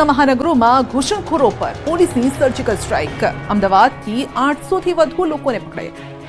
સુરતના મહાનગરોમાં ઘૂસણખોરો પર પોલીસની સર્જિકલ સ્ટ્રાઇક અમદાવાદથી આઠસોથી વધુ લોકોને પકડે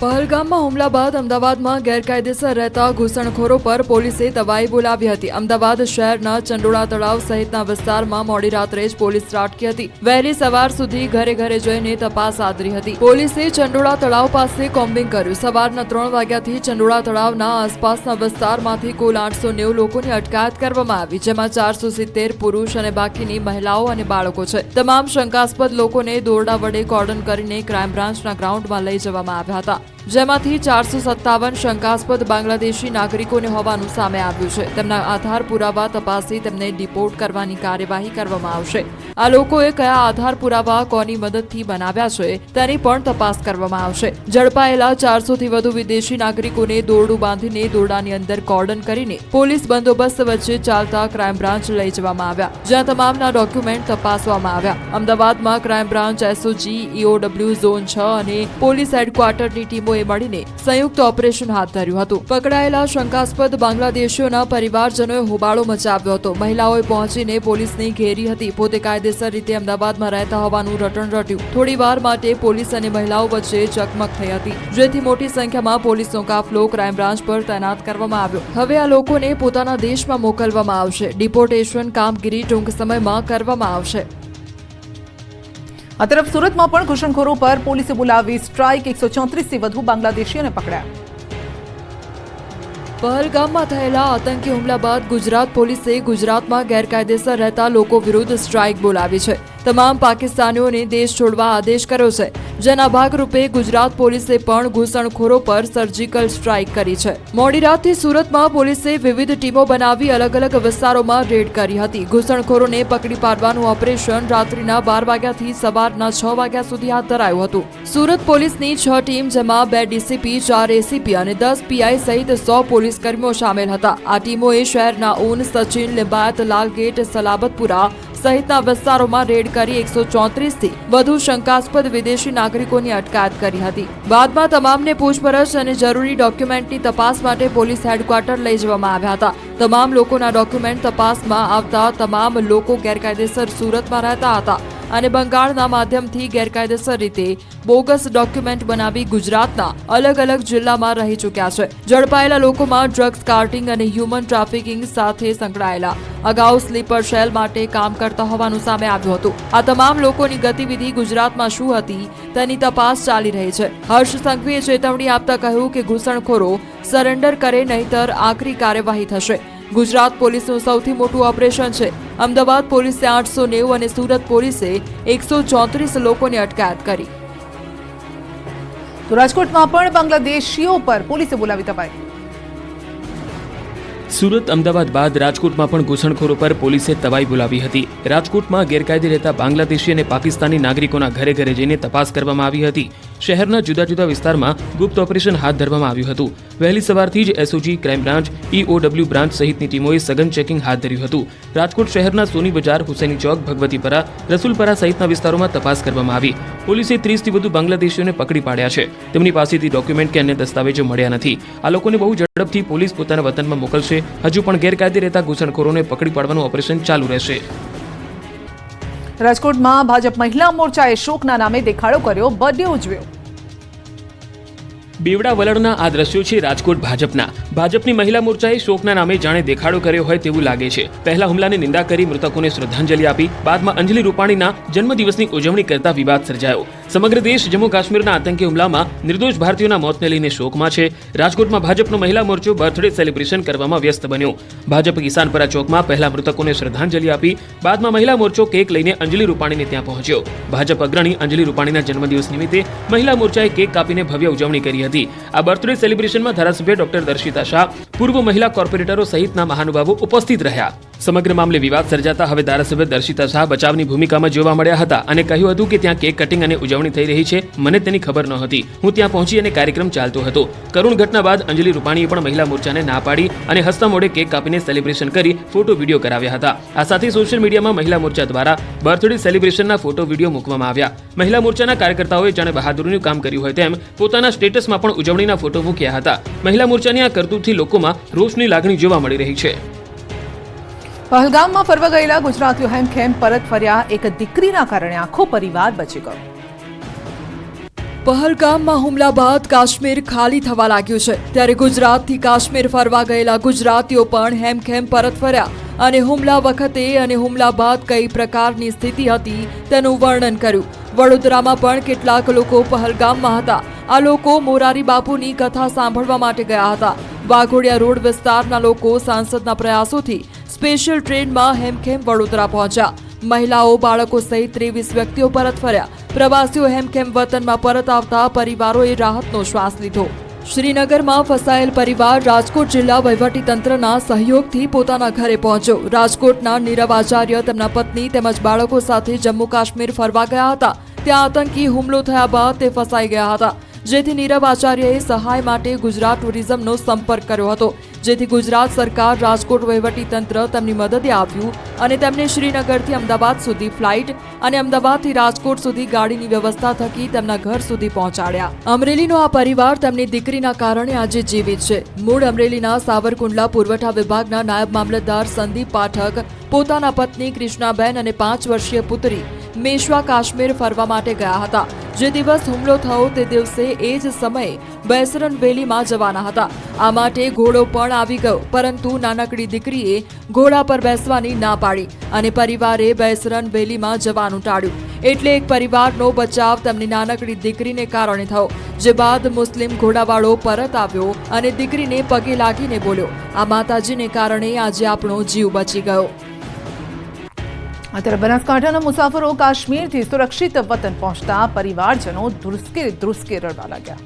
પહલગામમાં હુમલા બાદ અમદાવાદમાં ગેરકાયદેસર રહેતા ઘૂસણખોરો પર પોલીસે તવાઈ બોલાવી હતી. અમદાવાદ શહેરના ચંડોળા તળાવ સહિતના વિસ્તારમાં મોડી રાત્રે જ પોલીસ ત્રાટકી હતી. વહેલી સવાર સુધી ઘરે ઘરે જઈને તપાસ આદરી હતી. પોલીસે ચંડોળા તળાવ પાસે કોમ્બિંગ કર્યું. સવારના ત્રણ વાગ્યાથી ચંડોળા તળાવના આસપાસના વિસ્તારમાંથી કુલ આઠસો નેવું લોકોની અટકાયત કરવામાં આવી, જેમાં ચારસો સિત્તેર પુરુષ અને બાકીની મહિલાઓ અને બાળકો છે. તમામ શંકાસ્પદ લોકોને દોરડા વડે કોર્ડન કરીને ક્રાઇમ બ્રાન્ચના ગ્રાઉન્ડમાં લઈ જવામાં આવ્યા હતા. જેમાંથી ચારસો સત્તાવન શંકાસ્પદ બાંગ્લાદેશી નાગરિકોને હોવાનું સામે આવ્યું છે. તેમના આધાર પુરાવા તપાસી તેમને ડિપોર્ટ કરવાની કાર્યવાહી કરવામાં આવશે. આ લોકોએ કયા આધાર પુરાવા કોની મદદથી બનાવ્યા છે તેની પણ તપાસ કરવામાં આવશે. ઝડપાયેલા ચારસોથી વધુ વિદેશી નાગરિકોને દોરડું બાંધીને દોરડાની અંદર કોર્ડન કરીને પોલીસ બંદોબસ્ત વચ્ચે ચાલતા ક્રાઇમ બ્રાન્ચ લઈ જવામાં આવ્યા. જ્યાં તમામના ડોક્યુમેન્ટ તપાસવામાં આવ્યા. અમદાવાદમાં crime branch S O G, E O W, zone છ અને પોલીસ હેડક્વાર્ટરની ટીમોએ મળીને સંયુક્ત ઓપરેશન હાથ ધર્યું હતું. પકડાયેલા શંકાસ્પદ બાંગ્લાદેશીઓના પરિવારજનોએ હોબાળો મચાવ્યો હતો. મહિલાઓએ પહોંચીને પોલીસને ઘેરી હતી. પોતે કાયદેસર રીતે અમદાવાદમાં રહેતા હોવાનું રટણ રટ્યું. થોડી વાર માટે પોલીસ અને મહિલાઓ વચ્ચે ચકમક થઈ હતી. જેથી મોટી સંખ્યામાં પોલીસનો કાફલો ક્રાઇમ બ્રાન્ચ પર તૈનાત કરવામાં આવ્યો. હવે આ લોકોને પોતાના દેશમાં મોકલવામાં આવશે. ડિપોર્ટેશન કામગીરી ટૂંક સમયમાં કરવામાં આવશે. આ તરફ સુરતમાં પણ ઘૂસણખોરો પર પોલીસે બોલાવી સ્ટ્રાઇક. એકસો ચોત્રીસથી વધુ બાંગ્લાદેશીઓને પકડ્યા. પહલગામમાં થયેલા આતંકી હુમલા બાદ ગુજરાત પોલીસે ગુજરાતમાં ગેરકાયદેસર રહેતા લોકો વિરુદ્ધ સ્ટ્રાઇક બોલાવી છે. તમામ પાકિસ્તાનીઓને દેશ છોડવા આદેશ કર્યો છે. જેના ભાગરૂપે ગુજરાત પોલીસે પણ ઘૂસણખોરો પર સર્જિકલ સ્ટ્રાઇક કરી છે. મોડી રાતથી સુરતમાં પોલીસે વિવિધ ટીમો બનાવી અલગ અલગ વિસ્તારોમાં રેડ કરી હતી. ઘૂસણખોરોને પકડી પાડવાનું ઓપરેશન રાત્રિના બાર વાગ્યાથી સવારના છ વાગ્યા સુધી હાથ ધરાયું હતું. સુરત પોલીસની છ ટીમ, જેમાં બે ડીસીપી, ચાર એસીપી અને દસ પીઆઈ સહિત સો પોલીસ કર્મીઓ સામેલ હતા. આ ટીમોએ શહેરના ઊન સચિન, લિંબાયત, લાલગેટ, સલાબતપુરા સહિતના વિસ્તારોમાં રેડ કરી એકસો ચોત્રીસથી વધુ શંકાસ્પદ વિદેશી નાગરિકોની અટકાયત કરી હતી. બાદમાં તમામને પૂછપરછ અને જરૂરી ડોક્યુમેન્ટની તપાસ માટે પોલીસ હેડક્વાર્ટર લઈ જવામાં આવ્યા હતા. તમામ લોકોના ડોક્યુમેન્ટ તપાસમાં આવતા તમામ લોકો ગેરકાયદેસર સુરતમાં રહેતા હતા. અને બંગાળના માધ્યમથી ગેરકાયદેસર રીતે બોગસ ડોક્યુમેન્ટ બનાવી ગુજરાતના અલગ અલગ જિલ્લામાં રહી ચૂક્યા છે. ઝડપાયેલા લોકોમાં ડ્રગ્સ, કાર્ટિંગ અને હ્યુમન ટ્રાફિકિંગ સાથે સંકળાયેલા. અગાઉ સ્લીપર શેલ માટે કામ કરતા હોવાનું સામે આવ્યું હતું. આ તમામ લોકોની ગતિવિધિ ગુજરાતમાં શું હતી તેની તપાસ ચાલી રહી છે. હર્ષ સંઘવીએ ચેતવણી આપતા કહ્યું કે ઘૂસણખોરો સરેન્ડર કરે નહીતર આકરી કાર્યવાહી થશે. ગુજરાત પોલીસનું સૌથી મોટું ઓપરેશન છે. અમદાવાદ પોલીસે આઠસો નેવું અને સુરત પોલીસે એકસો ચોત્રીસ લોકોની અટકાયત કરી. તો રાજકોટમાં પણ બાંગ્લાદેશીઓ પર પોલીસે બોલાવી તપાસ. સુરત અમદાવાદ બાદ રાજકોટમાં પણ ઘૂસણખોરો પર પોલીસે તવાઈ બોલાવી હતી. રાજકોટમાં ગેરકાયદે રહેતા બાંગ્લાદેશી અને પાકિસ્તાની નાગરિકોના ઘરે ઘરે જઈને તપાસ કરવામાં આવી હતી. શહેરના જુદા જુદા વિસ્તારમાં ગુપ્ત ઓપરેશન હાથ ધરવામાં આવ્યું હતું. વહેલી સવારથી જ S O G crime branch E O W branch સહિતની ટીમોએ સઘન ચેકિંગ હાથ ધર્યું હતું. રાજકોટ શહેરના સોની બજાર, હુસૈની ચોક, ભગવતીપરા, રસુલપરા સહિતના વિસ્તારોમાં તપાસ કરવામાં આવી. પોલીસે ત્રીસથી વધુ બાંગ્લાદેશીઓને પકડી પાડ્યા છે. તેમની પાસેથી ડોક્યુમેન્ટ કે અન્ય દસ્તાવેજો મળ્યા નથી. આ લોકોને બહુ ઝડપથી પોલીસ પોતાના વતનમાં મોકલશે. હજુ પણ ગેરકાયદે રહેતા ઘૂસણખોરોને પકડી પાડવાનું ઓપરેશન ચાલુ રહેશે. રાજકોટમાં ભાજપ મહિલા મોરચાએ શોકના નામે દેખાડો કર્યો બર્થડે ઉજવ્યો. બીવડા વલણના આ દ્રશ્યો છે રાજકોટ ભાજપના. ભાજપની મહિલા મોરચાએ શોકના નામે જાણે દેખાડો કર્યો હોય તેવું લાગે છે. પહેલા હુમલાની નિંદા કરી મૃતકોને શ્રદ્ધાંજલિ આપી, બાદમાં અંજલિ રૂપાણીના જન્મદિવસની ઉજવણી કરતા વિવાદ સર્જાયો. સમગ્ર દેશ જમ્મુ કાશ્મીરના આતંકી હુમલામાં નિર્દોષ ભારતીયોના મોતને લઈને શોકમાં છે. રાજકોટમાં ભાજપનો મહિલા મોરચો બર્થડે સેલિબ્રેશન કરવામાં વ્યસ્ત બન્યો. ભાજપ કિસાનપરા ચોકમાં પહેલા મૃતકોને શ્રદ્ધાંજલિ આપી, બાદમાં મહિલા મોરચો કેક લઈને અંજલિ રૂપાણીને ત્યાં પહોંચ્યો. ભાજપ અગ્રણી અંજલિ રૂપાણીના જન્મદિવસ નિમિત્તે મહિલા મોરચાએ કેક કાપીને ભવ્ય ઉજવણી કરી હતી. આ બર્થડે સેલિબ્રેશનમાં ધારાસભ્ય ડોક્ટર દર્શિતા શાહ, પૂર્વ મહિલા કોર્પોરેટરો સહિતના મહાનુભાવો ઉપસ્થિત રહ્યા. સમગ્ર મામલે વિવાદ સર્જાતા હવે ધારાસભ્ય દર્શિતા શાહ બચાવની ભૂમિકામાં જોવા મળ્યા હતા અને કહ્યું હતું કે ત્યાં કેક કટિંગ અને ઉજવણી થઈ રહી છે. મને તેની ખબર નહોતી. હું ત્યાં પહોંચી અને કાર્યક્રમ ચાલતો હતો. કરુણ ઘટના બાદ અંજલિ રૂપાણીએ પણ મહિલા મોરચાને ના પાડી અને હસતા મોડે કેક કાપીને સેલિબ્રેશન કરી ફોટો, વીડિયો કરાવ્યા હતા. આ સાથે સોશિયલ મીડિયામાં મહિલા મોરચા દ્વારા બર્થડે સેલિબ્રેશનના ફોટો, વીડિયો મૂકવામાં આવ્યા. મહિલા મોરચાના કાર્યકર્તાઓએ જાણે બહાદુરીનું કામ કર્યું હોય તેમ પોતાના સ્ટેટસમાં પણ ઉજવણીના ફોટો મૂક્યા હતા. મહિલા મોરચાની આ કરતૂતથી લોકોમાં રોષની લાગણી જોવા મળી રહી છે. પહલગામમાં ફરવા ગયેલા ગુજરાતીઓ હેમખેમ, પરત ફર્યા, એક દીકરીના કારણે આખો પરિવાર બચી ગયો. પહલગામમાં હુમલા બાદ કાશ્મીર ખાલી થવા લાગ્યું છે. ત્યારે ગુજરાતથી કાશ્મીર ફરવા ગયેલા ગુજરાતીઓ પણ હેમખેમ, પરત ફર્યા અને હુમલા વખતે અને હુમલા બાદ કઈ પ્રકારની સ્થિતિ હતી તેનું વર્ણન કર્યું. વડોદરામાં પણ કેટલાક લોકો પહલગામમાં હતા. આ લોકો મોરારી બાપુની કથા સાંભળવા માટે ગયા હતા. વાઘોડિયા રોડ વિસ્તારના લોકો સાંસદના પ્રયાસોથી સ્પેશિયલ ટ્રેનમાં હેમખેમ વડોદરા પહોંચ્યા. મહિલાઓ, બાળકો સહિત ત્રેવીસ વ્યક્તિઓ પરત ફર્યા. પ્રવાસીઓ હેમખેમ વતનમાં પરત આવતા પરિવારોએ રાહતનો શ્વાસ લીધો. શ્રીનગરમાં ફસાયેલ પરિવાર રાજકોટ જિલ્લા વહીવટીતંત્રના સહયોગથી પોતાના ઘરે પહોંચ્યો. રાજકોટના નીરવ આચાર્ય, તેમના પત્ની તેમજ બાળકો સાથે જમ્મુ કાશ્મીર ફરવા ગયા હતા. ત્યાં આતંકી હુમલો થયા બાદ તે ફસાઈ ગયા હતા. જેથી નીરવ આચાર્યએ સહાય માટે ગુજરાત ટુરિઝમનો સંપર્ક કર્યો હતો. જેથી ગુજરાત સરકાર, રાજકોટ વહીવટીતંત્ર તેમની મદદે આવ્યું અને તેમને શ્રીનગરથી અમદાવાદ સુધી ફ્લાઇટ અને અમદાવાદથી રાજકોટ સુધી ગાડીની વ્યવસ્થા થકી તેમના ઘર સુધી પહોંચાડ્યા. અમરેલીનો આ પરિવાર તેમની દીકરીના કારણે આજે જીવિત છે. મૂળ અમરેલીના સાવરકુંડલા પુરવઠા વિભાગના નાયબ મામલતદાર સંદીપ પાઠક, પોતાના પત્ની કૃષ્ણાબેન અને પાંચ વર્ષીય પુત્રી મેશ્વા, કાશ્મીર ફરવા માટે ગયા હતા. જે દિવસ હુમલો થયો તે દિવસે એ જ સમયે બેસરન વેલીમાં જવાના હતા. આ માટે ઘોડો પણ આવી ગયો, પરંતુ નાનકડી દીકરીએ ઘોડા પર બેસવાની ના પાડી અને પરિવારે બેસરન વેલીમાં જવાનું ટાળ્યું. એટલે એક પરિવારનો બચાવ તેમની નાનકડી દીકરીને કારણે થયો, જે બાદ મુસ્લિમ ઘોડાવાળો પરત આવ્યો અને દીકરીને પગે લાગીને બોલ્યો, આ માતાજીને કારણે આજે આપણો જીવ બચી ગયો. અત્યારે બનાસકાંઠાના મુસાફરો કાશ્મીરથી સુરક્ષિત વતન પહોંચતા પરિવારજનો ધ્રુસકે ધ્રુસકે રડવા લાગ્યા.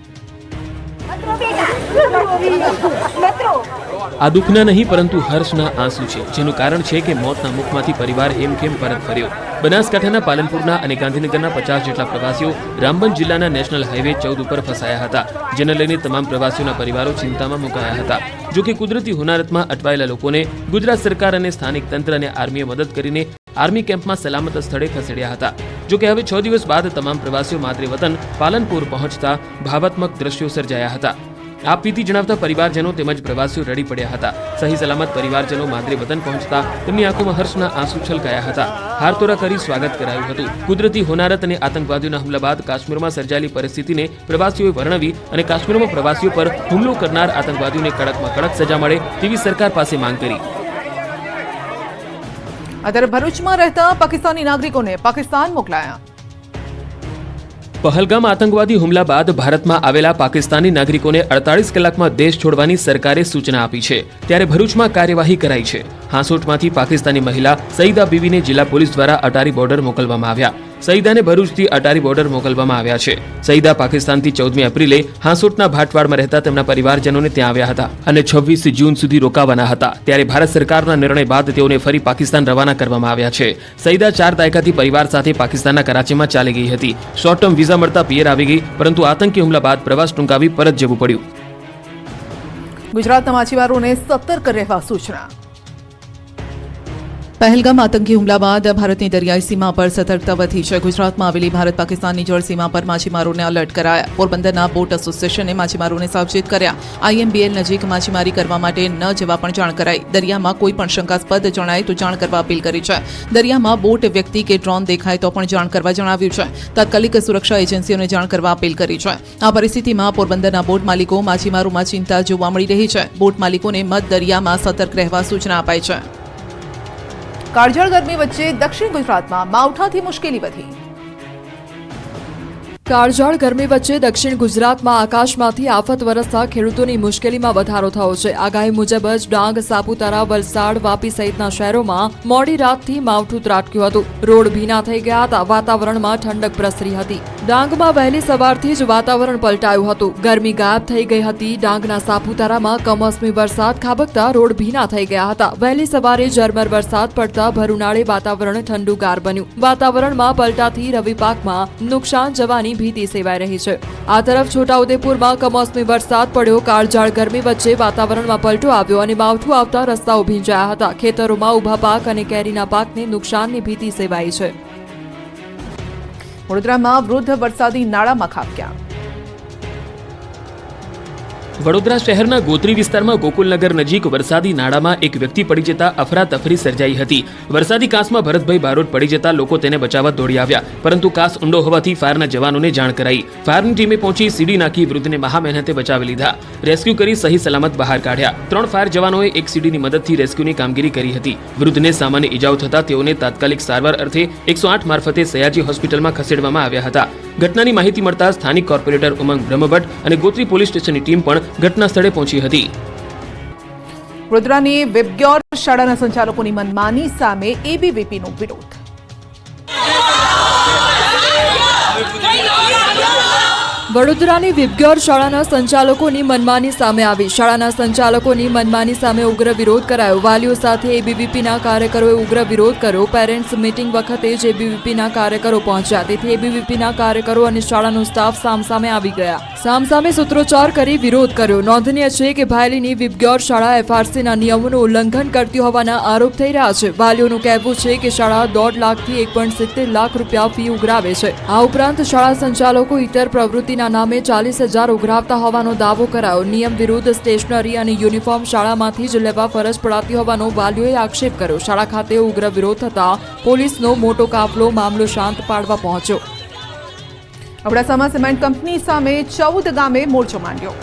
આ દુઃખના નહીં, પરંતુ હર્ષના આંસુ છે, જેનું કારણ છે કે મોતના મુખમાંથી પરિવાર એમ કેમ પરત ફર્યો. બનાસકાંઠાના પાલનપુરના અને ગાંધીનગરના પચાસ જેટલા પ્રવાસીઓ રામબન જિલ્લાના નેશનલ હાઈવે ચૌદ ઉપર ફસાયા હતા, જેને લઈને તમામ પ્રવાસીઓના પરિવારો ચિંતામાં મુકાયા હતા. જોકે કુદરતી હોનારતમાં અટવાયેલા લોકોને ગુજરાત સરકાર અને સ્થાનિક તંત્ર અને આર્મીએ મદદ કરીને આર્મી કેમ્પમાં સલામત સ્થળે ખસેડ્યા હતા. જો કે હવે છ દિવસ બાદ તમામ પ્રવાસીઓ માતૃ વતન પાલનપુર પહોંચતા ભાવાત્મક દ્રશ્યો સર્જાયા હતા. આ પીતી જણાવતા પરિવારજનો તેમજ પ્રવાસીઓ રડી પડ્યા હતા. સહી સલામત પરિવારજનો માદરે વતન પહોંચતા તેમની આંખોમાં હર્ષના આંસુ છલકાયા હતા. હારતોરા કરી સ્વાગત કરાયું હતું. કુદરતી હોનારત અને આતંકવાદીઓના હુમલા બાદ કાશ્મીરમાં સર્જાયેલી પરિસ્થિતિને પ્રવાસીઓએ વર્ણવી અને કાશ્મીરમાં પ્રવાસીઓ પર હુમલો કરનાર આતંકવાદીઓને કડકમાં કડક સજા મળે તેવી સરકાર પાસે માંગ કરી. અત્યારે ભરૂચમાં રહેતા પાકિસ્તાની નાગરિકોને પાકિસ્તાન મોકલાયા. પહલગામ આતંકવાદી હુમલા બાદ ભારતમાં આવેલા પાકિસ્તાની નાગરિકોને અડતાલીસ કલાકમાં દેશ છોડવાની સરકારે સૂચના આપી છે. ત્યારે ભરૂચમાં કાર્યવાહી કરાઈ છે. હાંસોટમાંથી પાકિસ્તાની મહિલા સઈદા બીવીને જિલ્લા પોલીસ દ્વારા અટારી બોર્ડર મોકલવામાં આવ્યા. સઈદાને ભરૂચથી અટારી બોર્ડર મોકલવામાં આવ્યા છે. સઈદા પાકિસ્તાનથી ચૌદમી એપ્રિલે હાંસોટના ભાટવાડમાં રહેતા તેમના પરિવારજનોને ત્યાં આવ્યા હતા અને છવ્વીસ જૂન સુધી રોકાવાના હતા. ત્યારે ભારત સરકારના નિર્ણય બાદ તેઓને ફરી પાકિસ્તાન રવાના કરવામાં આવ્યા છે. સઈદા ચાર દાયકાથી પરિવાર સાથે પાકિસ્તાનના કરાચીમાં ચાલી ગઈ હતી. શોર્ટ ટર્મ વિઝા મળતા પિયર આવી ગઈ, પરંતુ આતંકી હુમલા બાદ પ્રવાસ ટૂંકાવી પરત જવું પડ્યું. ગુજરાતના માછીમારોને સતર્ક રહેવા સૂચના. પહેલગામ આતંકી હુમલા બાદ ભારતની દરિયાઈ સીમા પર સતર્કતા વધી છે. ગુજરાતમાં આવેલી ભારત પાકિસ્તાનની જળ સીમા પર માછીમારોને એલર્ટ કરાયા. પોરબંદરના બોટ એસોસિએશને માછીમારોને સાવચેત કર્યા. આઈએમબીએલ નજીક માછીમારી કરવા માટે ન જવા પણ જાણ કરાઈ. દરિયામાં કોઈ પણ શંકાસ્પદ જણાય તો જાણ કરવા અપીલ કરી છે. દરિયામાં બોટ વ્યક્તિ કે ડ્રોન દેખાય તો પણ જાણ કરવા જણાવ્યું છે. તાત્કાલિક સુરક્ષા એજન્સીઓને જાણ કરવા અપીલ કરી છે. આ પરિસ્થિતિમાં પોરબંદરના બોટ માલિકો માછીમારોમાં ચિંતા જોવા મળી રહી છે. બોટ માલિકોને મધ દરિયામાં સતર્ક રહેવા સૂચના અપાઈ છે. કાળઝાળ ગરમી વચ્ચે દક્ષિણ ગુજરાતમાં માવઠાથી મુશ્કેલી વધી. કાળઝાળ ગરમી વચ્ચે દક્ષિણ ગુજરાતમાં આકાશમાંથી આફત વરસતા ખેડૂતોની મુશ્કેલીમાં વધારો થયો છે. આગાહી મુજબ જ ડાંગ, સાપુતારા, વલસાડ, વાપી સહિતના શહેરોમાં મોડી રાતથી માવઠું ત્રાટક્યું હતું. રોડ ભીના થઈ ગયા હતા. વાતાવરણમાં ઠંડક પ્રસરી હતી. ડાંગમાં વહેલી સવારથી જ વાતાવરણ પલટાયું હતું. ગરમી ગાયબ થઈ ગઈ હતી. ડાંગના સાપુતારામાં કમોસમી વરસાદ ખાબકતા રોડ ભીના થઈ ગયા હતા. વહેલી સવારે ઝરમર વરસાદ પડતા ભરૂનાળે વાતાવરણ ઠંડુગાર બન્યું. વાતાવરણમાં પલટાથી રવિ પાકમાં નુકસાન જવાની ભીતિ સેવાઈ રહી છે. આ તરફ છોટાઉદેપુરમાં કમોસમી વરસાદ પડ્યો. કાળઝાળ ગરમી વચ્ચે વાતાવરણમાં પલટો આવ્યો અને માવઠું આવતા રસ્તાઓ ભીંજાયા હતા. ખેતરોમાં ઊભા પાક અને કેરીના પાકને નુકસાનની ભીતિ સેવાઈ છે. વડોદરામાં વૃદ્ધ વરસાદી નાળામાં ખાબક્યા. વડોદરા શહેરના ગોત્રી વિસ્તારમાં ગોકુલનગર નજીક વરસાદી નાળામાં એક વ્યક્તિ પડી જતા અફરાતફરી સર્જાઈ હતી. વરસાદી કાસમાં ભરતભાઈ બારોટ પડી જતા લોકો તેને બચાવવા દોડી આવ્યા, પરંતુ કાસ ઊંડો હોવાથી ફાયરના જવાનોને જાણ કરાઈ. ફાયરની ટીમે પહોંચી સીડી નાખી વૃદ્ધને મહા મહેનતે બચાવી લીધા. રેસ્ક્યુ કરી સહી સલામત બહાર કાઢ્યા. ત્રણ ફાયર જવાનોએ એક સીડીની મદદથી રેસ્ક્યુની કામગીરી કરી હતી. વૃદ્ધને સામાન્ય ઈજાઓ થતા તેઓને તાત્કાલિક સારવાર અર્થે એકસો આઠ મારફતે સયાજી હોસ્પિટલમાં ખસેડવામાં આવ્યા હતા. ઘટનાની માહિતી મળતા સ્થાનિક કોર્પોરેટર ઉમંગ બ્રહ્મભટ્ટ અને ગોત્રી પોલીસ સ્ટેશનની ટીમ પણ ઘટના સ્થળે પહોંચી હતી. વડોદરાની વેબગ્યોર શાળાના સંચાલકોની મનમાની સામે એબીવીપીનો વિરોધ. વડોદરાની વિબગ્યોર શાળાના સંચાલકોની મનમાની સામે આવી. શાળાના સંચાલકોની મનમાની સામે ઉગ્ર વિરોધ કરાયો. વાલીઓ સાથે એબીવીપીના કાર્યકરોએ ઉગ્ર વિરોધ કર્યો. પેરેન્ટ્સ મીટિંગ વખતે જ એબીવીપીના કાર્યકરો પહોંચ્યા. તેથી એબીવીપીના કાર્યકરો અને શાળાનો સ્ટાફ સામસામે આવી ગયા. સામસામે સૂત્રોચ્ચાર કરી વિરોધ કર્યો. નોંધનીય છે કે ભાયલીની વિબગ્યોર શાળા એફઆરસીના નિયમોનું ઉલ્લંઘન કરતી હોવાના આરોપ થઈ રહ્યા છે. વાલીઓનું કહેવું છે કે શાળા દોઢ લાખથી એક લાખ રૂપિયા ફી ઉઘરાવે છે. આ ઉપરાંત શાળા સંચાલકો, ઇતર પ્રવૃત્તિના નામે ચાલીસ હજાર ઉઘરાવતા હોવાનો દાવો કરાયો. નિયમ વિરુદ્ધ સ્ટેશનરી અને યુનિફોર્મ શાળામાંથી જ લેવા ફરજ પડાતી હોવાનો વાલીઓએ આક્ષેપ કર્યો. શાળા ખાતે ઉગ્ર વિરોધ થતા પોલીસનો મોટો કાફલો મામલો શાંત પાડવા પહોંચ્યો. અબડાસામાં સિમેન્ટ કંપની સામે ચૌદ ગામે મોરચો માંડ્યો.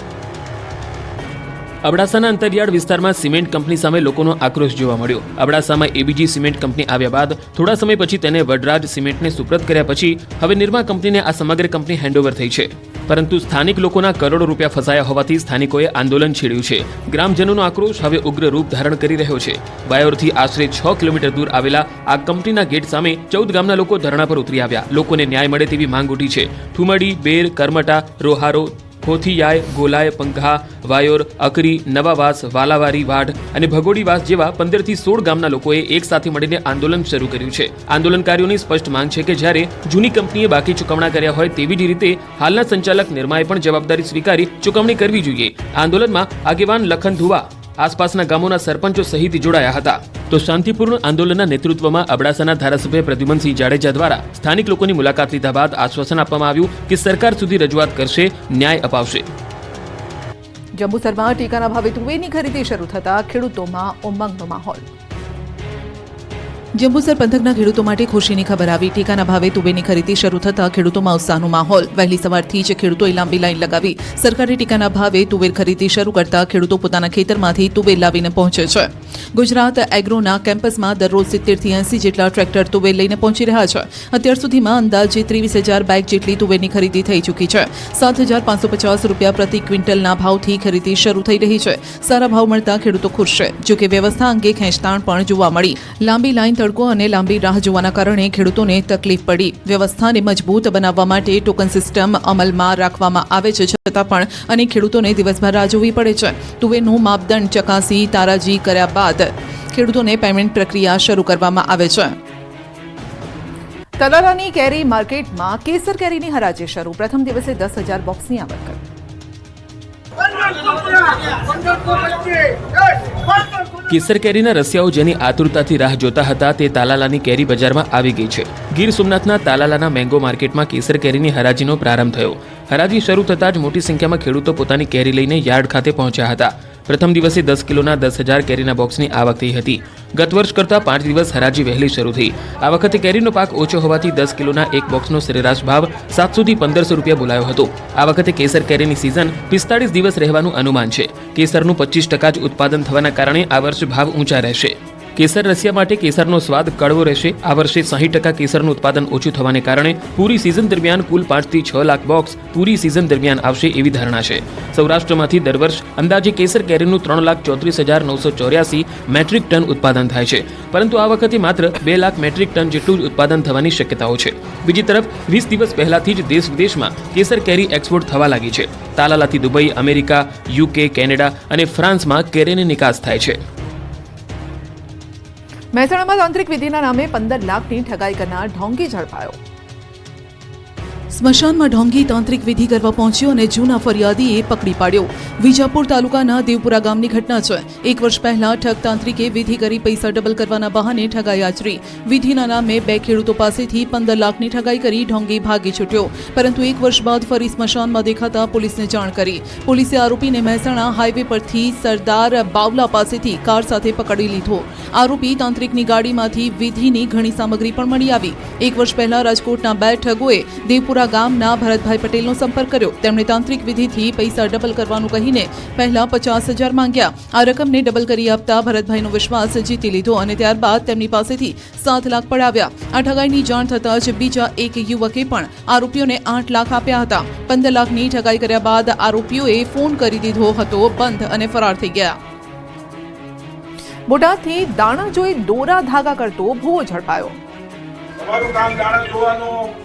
અબડાસાના અંતરિયાળ વિસ્તારમાં સિમેન્ટ કંપની સામે લોકોનો આક્રોશ જોવા મળ્યો. અબડાસામાં એબીજી સિમેન્ટ કંપની આવ્યા બાદ થોડા સમય પછી તેને વડરાજ સિમેન્ટને સુપ્રત કર્યા પછી હવે નિર્મા કંપનીને આ સમગ્ર કંપની હેન્ડઓવર થઈ છે. પરંતુ સ્થાનિક લોકોના કરોડો રૂપિયા ફસાયા હોવાથી સ્થાનિકોએ આંદોલન છેડ્યું છે. ગ્રામજનોનો આક્રોશ હવે ઉગ્ર રૂપ ધારણ કરી રહ્યો છે. બાયોરથી આશરે છ કિલોમીટર દૂર આવેલા આ કંપનીના ગેટ સામે ચૌદ ગામના લોકો ધરણા પર ઉતરી આવ્યા. લોકોને ન્યાય મળે તેવી માંગ ઉઠી છે. ઠુમડી, બેર, કરમટા, રોહારો ખોથિયાય, ગોલાય પંખા વાયોર, અકરી, નવાવાસ, વાલાવારી, વાઢ અને ભગોડીવાસ જેવા પંદરથી સોળ ગામના લોકોએ એક સાથે મળીને આંદોલન શરૂ કર્યું છે. આંદોલનકારીઓની સ્પષ્ટ માંગ છે કે જ્યારે જૂની કંપનીએ બાકી ચૂકવણા કર્યા હોય તેવી જ રીતે હાલના સંચાલક નિર્માએ પણ જવાબદારી સ્વીકારી ચૂકવણી કરવી જોઈએ. આંદોલનમાં આગેવાન લખન ધુવા આસપાસના ગામોના સરપંચો સહિત જોડાયા હતા. તો શાંતિપૂર્ણ આંદોલનના નેતૃત્વમાં અબડાસાના ધારાસભ્ય પ્રદ્યુમનસિંહ જાડેજા દ્વારા સ્થાનિક લોકોની મુલાકાત લીધા બાદ આશ્વાસન આપવામાં આવ્યું કે સરકાર સુધી રજૂઆત કરશે, ન્યાય અપાવશે. જંબુસરમાં ટેકાના ભાવે તુવેરની ખરીદી શરૂ થતા ખેડૂતોમાં ઉમંગનો માહોલ. જંબુસર પંથકના ખેડૂતો માટે ખુશીની ખબર આવી. ટેકાના ભાવે તુવેરની ખરીદી શરૂ થતા ખેડૂતોમાં ઉત્સાહનો માહોલ. વહેલી સવારથી જ ખેડૂતોએ લાંબી લાઈન લગાવી. સરકારી ટેકાના ભાવે તુવેર ખરીદી શરૂ કરતા ખેડૂતો પોતાના ખેતરમાંથી તુવેર લાવીને પહોંચે છે. ગુજરાત એગ્રોના કેમ્પસમાં દરરોજ સિત્તેરથી એંસી જેટલા ટ્રેક્ટર તુવેર લઈને પહોંચી રહ્યા છે. અત્યાર સુધીમાં અંદાજે ત્રેવીસ હજાર બેગ જેટલી તુવેરની ખરીદી થઈ ચૂકી છે. સાત હજાર પાંચસો પચાસ રૂપિયા પ્રતિ ક્વિન્ટલના ભાવથી ખરીદી શરૂ થઈ રહી છે. સારા ભાવ મળતા ખેડૂતો ખુશ છે. જોકે વ્યવસ્થા અંગે ખેંચતાણ પણ જોવા મળી. લાંબી લાઈન તડકો અને લાંબી રાહ જોવાના કારણે ખેડૂતોને તકલીફ પડી. વ્યવસ્થાને મજબૂત બનાવવા માટે ટોકન સિસ્ટમ અમલમાં રાખવામાં આવે છે. છતાં પણ અનેક ખેડૂતોને દિવસભર રાહ જોવી પડે છે. તુવેરનું માપદંડ ચકાસી તારાજી કર્યા બાદ ખેડૂતોને પેમેન્ટ પ્રક્રિયા શરૂ કરવામાં આવે છે. તલાલાની કેરી માર્કેટમાં કેસર કેરીની હરાજી શરૂ. પ્રથમ દિવસે દસ હજાર બોક્સની આવક કેસર કેરીના રસિયાઓ જેની આતુરતાથી રાહ જોતા હતા તે તાલાલાની કેરી બજારમાં આવી ગઈ છે. ગીર સોમનાથના તાલાલાના મેંગો માર્કેટમાં કેસર કેરીની હરાજીનો પ્રારંભ થયો. હરાજી શરૂ થતાં જ મોટી સંખ્યામાં ખેડૂતો પોતાની કેરી લઈને યાર્ડ ખાતે પહોંચ્યા હતા. પ્રથમ દિવસે દસ કિલોના દસ હજાર કેરીના બોક્સની આવક થઈ હતી. ગત વર્ષ કરતાં પાંચ દિવસ હરાજી વહેલી શરૂ થઈ. આ વખતે કેરીનો પાક ઓછો હોવાથી દસ કિલોના એક બોક્સનો સરેરાશ ભાવ સાતસોથી પંદરસો રૂપિયા બોલાયો હતો. આ વખતે કેસર કેરીની સિઝન પિસ્તાળીસ દિવસ રહેવાનું અનુમાન છે. કેસરનું પચીસ ટકા જ ઉત્પાદન થવાના કારણે આ વર્ષ ભાવ ઊંચા રહેશે. કેસર રસિયા માટે કેસરનો સ્વાદ કડવો રહેશે. આ વર્ષે સાહીઠ ટકા કેસરનું ઉત્પાદન ઓછું થવાને કારણે પૂરી સિઝન દરમિયાન કુલ પાંચથી છ લાખ બોક્સ પૂરી સિઝન દરમિયાન આવશે એવી ધારણા છે. સૌરાષ્ટ્રમાંથી દર વર્ષ અંદાજે કેસર કેરીનું ત્રણ લાખ ચોત્રીસ હજાર નવસો ચોર્યાસી મેટ્રિક ટન ઉત્પાદન થાય છે. પરંતુ આ વખતે માત્ર બે લાખ મેટ્રિક ટન જેટલું જ ઉત્પાદન થવાની શક્યતાઓ છે. બીજી તરફ, વીસ દિવસ પહેલાથી જ દેશ વિદેશમાં કેસર કેરી એક્સપોર્ટ થવા લાગી છે. તાલાલાથી દુબઈ, અમેરિકા, યુકે, કેનેડા અને ફ્રાન્સમાં કેરીની નિકાસ થાય છે. મહેસાણામાં તાંત્રિક વિધિના નામે પંદર લાખની ઠગાઈ કરનાર ઢોંગી ઝડપાયો. સ્મશાનમાં ઢોંગી તાંત્રિક વિધિ કરવા પહોંચ્યો અને જૂના ફરિયાદીએ પકડી પાડ્યો. વિજાપુર તાલુકાના દેવપુરા ગામની ઘટના છે. એક વર્ષ પહેલા ઠગ તાંત્રિકે વિધિ કરી પૈસા ડબલ કરવાના બહાને ઠગાઈ આચરી. વિધિના નામે બે ખેડૂતો પાસેથી પંદર લાખની ઠગાઈ કરી ઢોંગી ભાગી છૂટ્યો. પરંતુ એક વર્ષ બાદ ફરી સ્મશાનમાં દેખાતા પોલીસને જાણ કરી. પોલીસે આરોપીને મહેસાણા હાઈવે પરથી સરદાર બાવલા પાસેથી કાર સાથે પકડી લીધો. આરોપી તાંત્રિકની ગાડીમાંથી વિધિની ઘણી સામગ્રી પણ મળી આવી. એક વર્ષ પહેલા રાજકોટના બે ઠગોએ દેવપુરા ગામના ભરતભાઈ પટેલનો સંપર્ક કર્યો. તેમણે તાંત્રિક વિધિથી પૈસા ડબલ કરવાનું કહીને પહેલા પચાસ હજાર માંગ્યા. આ રકમને ડબલ કરી આપતા ભરતભાઈનો વિશ્વાસ જીતી લીધો અને ત્યારબાદ તેમની પાસેથી સાત લાખ પડાવ્યા. આ ઠગાઈની જાણ થતાં જ બીજા એક યુવકે પણ આરોપીઓને આઠ લાખ આપ્યા હતા. પંદર લાખની ઠગાઈ કર્યા બાદ આરોપીઓએ ફોન કરી દીધો હતો, બંધ અને ફરાર થઈ ગયા. બોટાદથી દાણા જોઈ દોરા ધાગા કરતો ભૂવો ઝડપાયો. તમારું કામ દાણા જોવાનું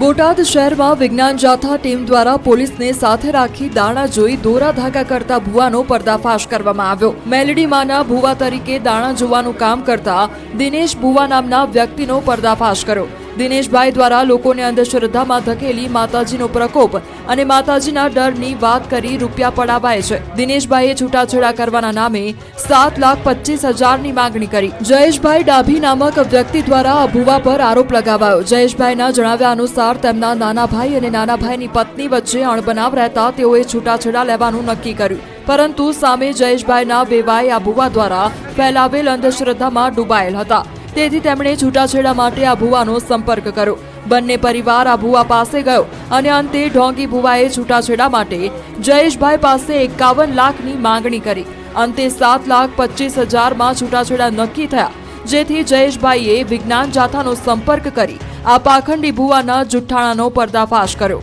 બોટાદ શહેરમાં વિજ્ઞાન જાથા ટીમ દ્વારા પોલીસને સાથે રાખી દાણા જોઈ દોરા ધાગા કરતા ભુવાનો પર્દાફાશ કરવામાં આવ્યો. મેલડીમાંના ભુવા તરીકે દાણા જોવાનું કામ કરતા દિનેશ ભુવા નામના વ્યક્તિનો પર્દાફાશ કર્યો. દિનેશભાઈ દ્વારા લોકોને અંધશ્રદ્ધામાં ધકેલી માતાજીનો પ્રકોપ અને માતાજીના ડરની વાત કરી રૂપિયા પડાવાય છે. દિનેશભાઈએ છૂટાછેડા કરવાના નામે સાત લાખ પચીસ હજારની માંગણી કરી. જયેશભાઈ ડાભી નામક વ્યક્તિ દ્વારા અભુવા પર આરોપ લગાવાયો. જયેશભાઈના જણાવ્યા અનુસાર તેમના નાના ભાઈ અને નાના ભાઈની પત્ની વચ્ચે અણબનાવ રહેતા તેઓએ છૂટાછેડા લેવાનું નક્કી કર્યું. પરંતુ સામે જયેશભાઈના વેવાઈ આબુવા દ્વારા ફેલાવેલ અંધશ્રદ્ધામાં ડૂબાયેલ હતા. તેથી તેમણે છૂટાછેડા માટે આ ભુવાનો સંપર્ક કર્યો. બંને પરિવાર આ ભુવા પાસે ગયો અને અંતે ઢોંગી ભુવાએ છૂટાછેડા માટે જયેશભાઈ પાસે એકાવન લાખની માંગણી કરી. અંતે સાત લાખ પચીસ હજારમાં છૂટાછેડા નક્કી થયા, જેથી જયેશભાઈએ વિજ્ઞાન જાથાનો સંપર્ક કરી આ પાખંડી ભુવાના જુઠ્ઠાણાનો પર્દાફાશ કર્યો.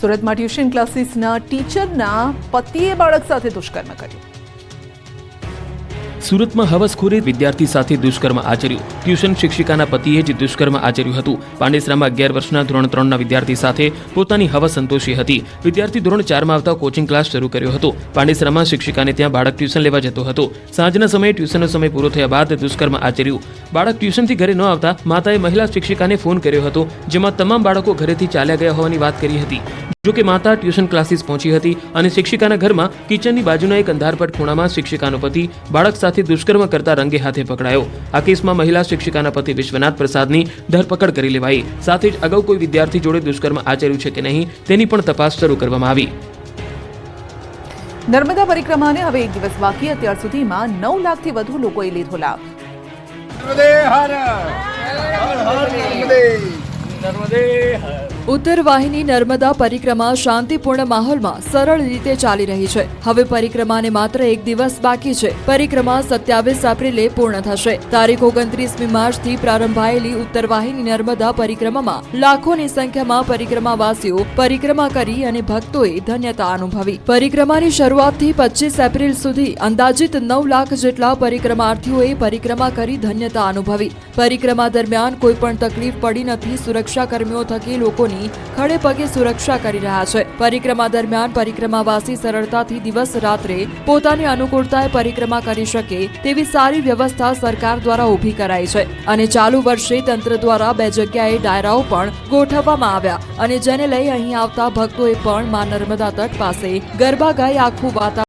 સુરતમાં ટ્યુશન ક્લાસીસના ટીચરના પતિએ બાળક સાથે દુષ્કર્મ કર્યું. સુરતમાં હવસખોરે વિદ્યાર્થી સાથે દુષ્કર્મ આચર્યું. ટ્યુશન શિક્ષિકાના પતિએ જ દુષ્કર્મ આચર્યું હતું. પાંડેસરામાં અગિયાર વર્ષના ધોરણ ત્રણના વિદ્યાર્થી સાથે પોતાની હવસ સંતોષી હતી. વિદ્યાર્થી ધોરણ ચારમાં આવતા કોચિંગ ક્લાસ શરૂ કર્યો હતો. પાંડેસરામાં શિક્ષિકાને ત્યાં બાળક ટ્યુશન લેવા જતો હતો. સાંજના સમયે ટ્યુશનનો સમય પૂરો થયા બાદ દુષ્કર્મ આચર્યું. બાળક ટ્યુશનથી ઘરે ન આવતા માતાએ મહિલા શિક્ષિકાને ફોન કર્યો હતો, જેમાં તમામ બાળકો ઘરેથી ચાલ્યા ગયા હોવાની વાત કરી હતી. જોકે માતા ટ્યુશન ક્લાસીસ પહોંચી હતી અને શિક્ષિકાના ઘરમાં કિચનની બાજુના એક અંધારપટ ખૂણામાં શિક્ષિકાનો પતિ બાળક સાથે દુષ્કર્મ કરતા રંગે હાથે પકડાયો. આ કેસમાં મહિલા શિક્ષિકાના પતિ વિશ્વનાથ પ્રસાદની ધરપકડ કરી લેવાઈ. સાથે જ અગાઉ કોઈ વિદ્યાર્થી જોડે દુષ્કર્મ આચર્યું છે કે નહીં તેની પણ તપાસ શરૂ કરવામાં આવી. નર્મદા પરિક્રમાને હવે એક દિવસ બાકી અત્યાર સુધીમાં નવ લાખથી વધુ લોકોએ લીધો લાભ. નર્મદે હર! હર હર નર્મદે! નર્મદે હર! ઉત્તર વાહિની નર્મદા પરિક્રમા શાંતિપૂર્ણ માહોલમાં સરળ રીતે ચાલી રહી છે. હવે પરિક્રમાને માત્ર એક દિવસ બાકી છે. પરિક્રમા સત્યાવીસ એપ્રિલે પૂર્ણ થશે. તારીખ ઓગણત્રીસમી માર્ચથી પ્રારંભાયેલી ઉત્તર વાહિની નર્મદા પરિક્રમામાં લાખોની સંખ્યામાં પરિક્રમાવાસીઓ પરિક્રમા કરી અને ભક્તોએ ધન્યતા અનુભવી. પરિક્રમાની શરૂઆતથી પચીસ એપ્રિલ સુધી અંદાજિત નવ લાખ જેટલા પરિક્રમાર્થીઓએ પરિક્રમા કરી ધન્યતા અનુભવી. પરિક્રમા દરમિયાન કોઈ પણ તકલીફ પડી નથી. સુરક્ષા કર્મીઓ થકી લોકોની ખડે પગે સુરક્ષા કરી રહ્યા છે. પરિક્રમા દરમિયાન પરિક્રમાવાસી સરળતાથી દિવસ રાત્રે પોતાની અનુકૂળતાએ પરિક્રમા કરી શકે તેવી સારી વ્યવસ્થા સરકાર દ્વારા ઊભી કરાઈ છે. અને ચાલુ વર્ષે તંત્ર દ્વારા બે જગ્યાએ ડાયરાઓ પણ ગોઠવવામાં આવ્યા અને જેને લઈ અહીં આવતા ભક્તોએ પણ મા નર્મદા તટ પાસે ગરબા ગાઈ આખું વાતાવરણ